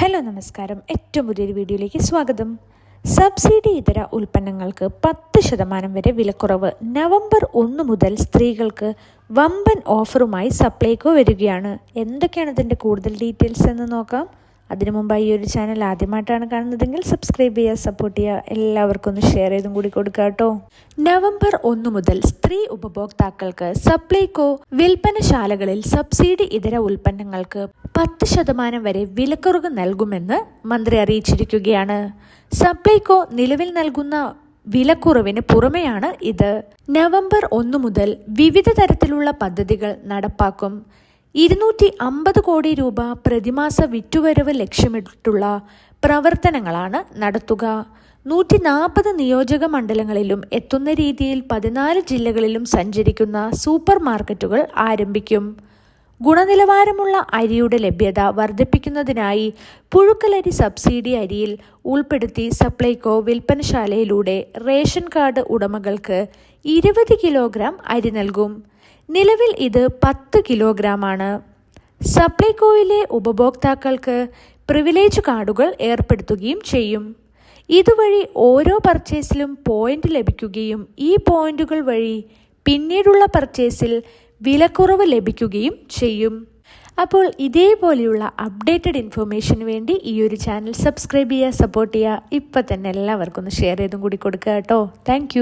Hello നമസ്കാരം. ഏറ്റവും പുതിയൊരു വീഡിയോയിലേക്ക് സ്വാഗതം. സബ്സിഡി ഇതര ഉൽപ്പന്നങ്ങൾക്ക് പത്ത് ശതമാനം വരെ വിലക്കുറവ്. നവംബർ ഒന്ന് മുതൽ സ്ത്രീകൾക്ക് വമ്പൻ ഓഫറുമായി സപ്ലൈകോ വരികയാണ്. എന്തൊക്കെയാണ് ഇതിന്റെ കൂടുതൽ ഡീറ്റെയിൽസ് എന്ന് നോക്കാം. അതിനു മുമ്പായി ഈ ഒരു ചാനൽ ആദ്യമായിട്ടാണ് കാണുന്നതെങ്കിൽ സബ്സ്ക്രൈബ് ചെയ്യുക സപ്പോർട്ട് ചെയ്യുക. എല്ലാവർക്കും ഒന്ന് ഷെയർ ചെയ്തും കൂടി കൊടുക്കുക കേട്ടോ. നവംബർ ഒന്ന് മുതൽ സ്ത്രീ ഉപഭോക്താക്കൾക്ക് സപ്ലൈകോ വിൽപ്പനശാലകളിൽ സബ്സിഡി ഇതര ഉൽപ്പന്നങ്ങൾക്ക് പത്ത് ശതമാനം വരെ വിലക്കുറവ് നൽകുമെന്ന് മന്ത്രി അറിയിച്ചിരിക്കുകയാണ്. സപ്ലൈകോ നിലവിൽ നൽകുന്ന വിലക്കുറവിന് പുറമെയാണ് ഇത്. നവംബർ ഒന്ന് മുതൽ വിവിധ തരത്തിലുള്ള പദ്ധതികൾ നടപ്പാക്കും. ഇരുന്നൂറ്റി അമ്പത് കോടി രൂപ പ്രതിമാസ വിറ്റുവരവ് ലക്ഷ്യമിട്ടുള്ള പ്രവർത്തനങ്ങളാണ് നടത്തുക. നൂറ്റി നാൽപ്പത് നിയോജക മണ്ഡലങ്ങളിലും എത്തുന്ന രീതിയിൽ പതിനാല് ജില്ലകളിലും സഞ്ചരിക്കുന്ന സൂപ്പർ മാർക്കറ്റുകൾ ആരംഭിക്കും. ഗുണനിലവാരമുള്ള അരിയുടെ ലഭ്യത വർദ്ധിപ്പിക്കുന്നതിനായി പുഴുക്കലരി സബ്സിഡി അരിയിൽ ഉൾപ്പെടുത്തി സപ്ലൈകോ വിൽപ്പനശാലയിലൂടെ റേഷൻ കാർഡ് ഉടമകൾക്ക് ഇരുപത് കിലോഗ്രാം അരി നൽകും. നിലവിൽ ഇത് പത്ത് കിലോഗ്രാമാണ്. സപ്ലൈകോയിലെ ഉപഭോക്താക്കൾക്ക് പ്രിവിലേജ് കാർഡുകൾ ഏർപ്പെടുത്തുകയും ചെയ്യും. ഇതുവഴി ഓരോ പർച്ചേസിലും പോയിന്റ് ലഭിക്കുകയും ഈ പോയിന്റുകൾ വഴി പിന്നീടുള്ള പർച്ചേസിൽ വിലക്കുറവ് ലഭിക്കുകയും ചെയ്യും. അപ്പോൾ ഇതേപോലെയുള്ള അപ്ഡേറ്റഡ് ഇൻഫർമേഷന് വേണ്ടി ഈ ഒരു ചാനൽ സബ്സ്ക്രൈബ് ചെയ്യുക സപ്പോർട്ട് ചെയ്യുക. ഇപ്പം തന്നെ എല്ലാവർക്കും ഒന്ന് ഷെയർ ചെയ്തും കൂടി കൊടുക്കുക കേട്ടോ. താങ്ക്